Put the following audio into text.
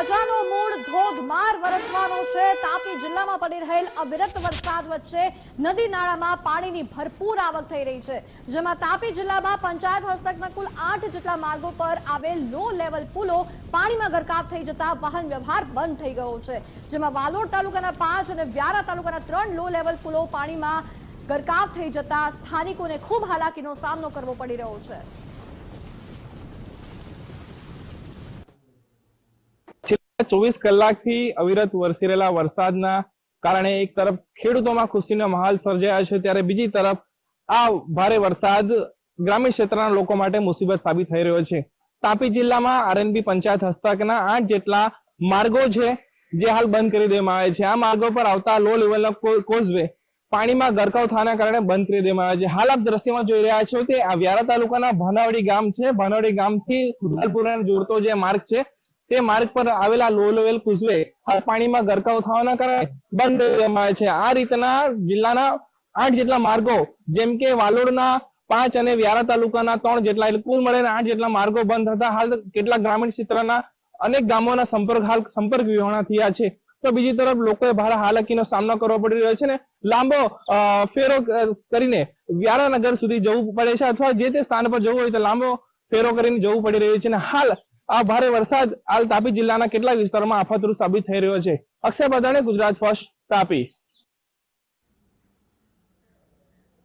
રાજાનો મૂળ ધોધમાર વરસવાનો છે. તાપી જિલ્લામાં પડી રહેલ અવિરત વરસાદ વચ્ચે નદી નાળામાં પાણીની ભરપૂર આવક થઈ રહી છે. જેમાં તાપી જિલ્લામાં પંચાયત હસ્તકના કુલ આઠ જેટલા માર્ગો પર આવેલ લો લેવલ પુલો પાણીમાં ગરકાવ થઈ જતા વાહન વ્યવહાર બંધ થઈ ગયો છે. જેમાં વાલોડ તાલુકાના પાંચ અને વ્યારા તાલુકાના ત્રણ લો લેવલ પુલો પાણીમાં ગરકાવ થઈ જતા સ્થાનિકોને ખૂબ હાલાકીનો સામનો કરવો પડી રહ્યો છે. ચોવીસ કલાકથી અવિરત વરસી રહેલા વરસાદના કારણે એક તરફ ખેડૂતોમાં ખુશીનો માહોલ સર્જાયો છે, ત્યારે બીજી તરફ આ ભારે વરસાદ ગ્રામીણ ક્ષેત્રના લોકો માટે મુસીબત સાબિત થઈ રહ્યો છે. તાપી જિલ્લામાં આરએનબી પંચાયત હસ્તકના આઠ જેટલા માર્ગો છે, જે હાલ બંધ કરી દેવામાં આવે છે. આ માર્ગો પર આવતા લો લેવલના કોઝવે પાણીમાં ગરકાવ થવાના કારણે બંધ કરી દેવામાં આવે છે. હાલ આપ દ્રશ્યમાં જોઈ રહ્યા છો તે આ વ્યારા તાલુકાના ભાનાવડી ગામ છે. ભાનાવડી ગામથી ખુદાલપુરને જોડતો જે માર્ગ છે તે માર્ગ પર આવેલા લો લેવલ કુઝવે પાણીમાં ગરકાવ થવાના કારણે બંધ કરી આવે છે. આ રીતના જિલ્લાના આઠ જેટલા માર્ગો, જેમ કે વાલોડના પાંચ અને વ્યારા તાલુકાના ત્રણ જેટલા, એટલે કુલ મળીને આઠ જેટલા માર્ગો બંધ હતા. હાલ કેટલાક ગ્રામીણ ક્ષેત્રના અનેક ગામોના સંપર્ક હાલ સંપર્ક વિહોણા થયા છે. તો બીજી તરફ લોકોએ ભારે હાલાકીનો સામનો કરવો પડી રહ્યો છે ને લાંબો ફેરો કરીને વ્યારાનગર સુધી જવું પડે છે, અથવા જે તે સ્થાન પર જવું હોય તો લાંબો ફેરો કરીને જવું પડી રહ્યું છે ને હાલ આ ભારે વરસાદ હાલ તાપી જિલ્લાના કેટલાક વિસ્તારોમાં આફતરૂપ સાબિત થઈ રહ્યો છે. અક્ષય બદાણે ગુજરાત ફર્સ્ટ તાપી.